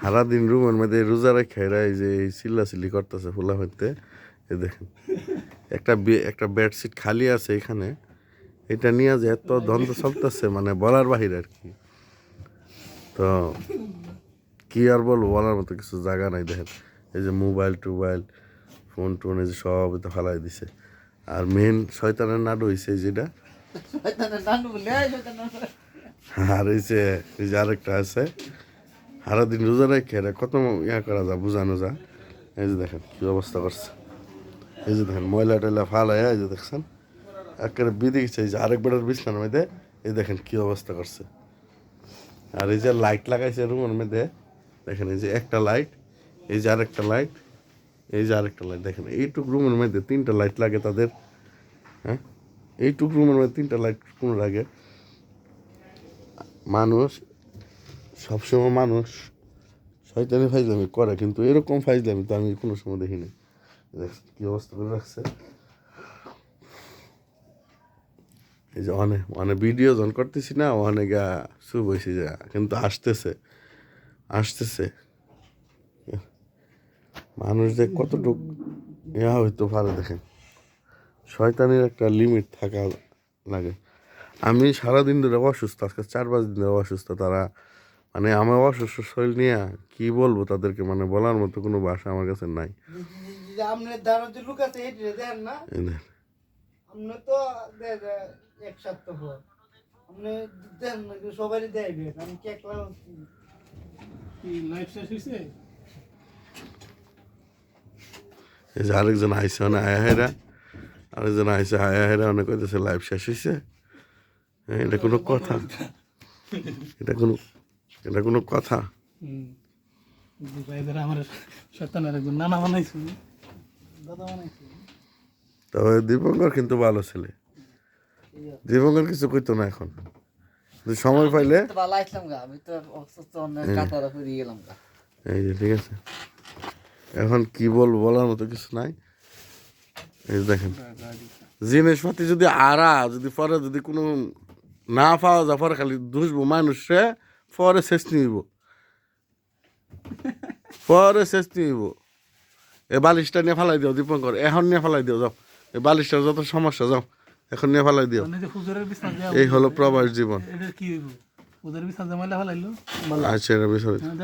সারাদিন রুমের মধ্যে রোজা রেখে এরা এই যে চিল্লাচিল্লি করতেছে ফুলা হইতে এই দেখেন একটা একটা বেডশিট খালি আছে এখানে। এটা নিয়ে যে এত দ্বন্দ্ব চলতেছে মানে বলার বাহির আর কি। তো কি আর বলব বলার মতো কিছু জায়গা নাই দেখেন। এই যে মোবাইল টোবাইল ফোন টোন এই যে সব তো ফালাই দিছে। আর মেন শয়তানের নাড়ু হয়েছে যেটা। আর এই যে এই যে আরেকটা আছে। সারাদিন রোজা রেখে কত ইয়া করা যায়, বোঝানো যা এই যে দেখেন কি অবস্থা করছে। এই যে দেখেন, ময়লা টয়লা ফালাই এই যে দেখছেন? একেবারে বিধি গেছে, এই যে আরেক বেটার বিছনার মধ্যে, এই দেখেন কি অবস্থা করছে। আর এই যে লাইট লাগাইছে রুমের মধ্যে, দেখেন এই যে একটা লাইট এই যে আরেকটা লাইট এই যে আরেকটা লাইট দেখেন এইটুক রুমের মধ্যে তিনটা লাইট লাগে তাদের হ্যাঁ? এইটুক রুমের মধ্যে তিনটা লাইট কোন লাগে? মানুষ সবসময় মানুষ শয়তানি ফাইজলামি করে, কিন্তু এরকম ফাইজলামি তো আমি কোনো সময় দেখিনি। দেখ কি অবস্থা করে রাখছে? এই যে অনেক অনেক ভিডিও যখন করতেছি না অনেক শুভ হয়েছে যা, কিন্তু আসতেছে আসতেছে। মানুষ যে কতটুক ইয়া হইতে পারে দেখেন। শয়তানির একটা লিমিট থাকা লাগে। আমি সারাদিন ধরে অসুস্থ, আজকে চার পাঁচ দিন ধরে অসুস্থ, তারা মানে আমার অসুস্থ শরীর নিয়ে কি বলব তাদেরকে? মানে বলার মতো কোনো ভাষা আমার কাছে নাই। আরেকজন আইসে মানে আয়া হেরা। আরেকজন আইসে আয়া হেরা অনেক কইতেছে লাইফ শেষ হয়েছে হ্যাঁ, এটা কোনো কথা। এটা কোনো এটা কোনো কথা? তবে দীপঙ্কর কিন্তু ভালো ছেলে। দীপঙ্কর কিছু কইতো না এখন। সময় পাইলে গা এই যে ঠিক আছে। এখন কি বলব বলার মতো কিছু নাই। এই দেখেন। জিনিসপাতি যদি আরা যদি পরে যদি কোনো না পাওয়া যায় পরে খালি দুষবো মানুষে। পরে শেষ নিব। পরে শেষ নিব। এ বালিশটা নিয়ে ফেলাই দিও দীপঙ্কর। এখন নিয়ে ফেলাই দিও যাও। এই বালিশটার যত সমস্যা যাও। এখন নিয়ে ফেলাই দিও। মানে এই হলো প্রবাস জীবন। আচ্ছা এটা বিষয়।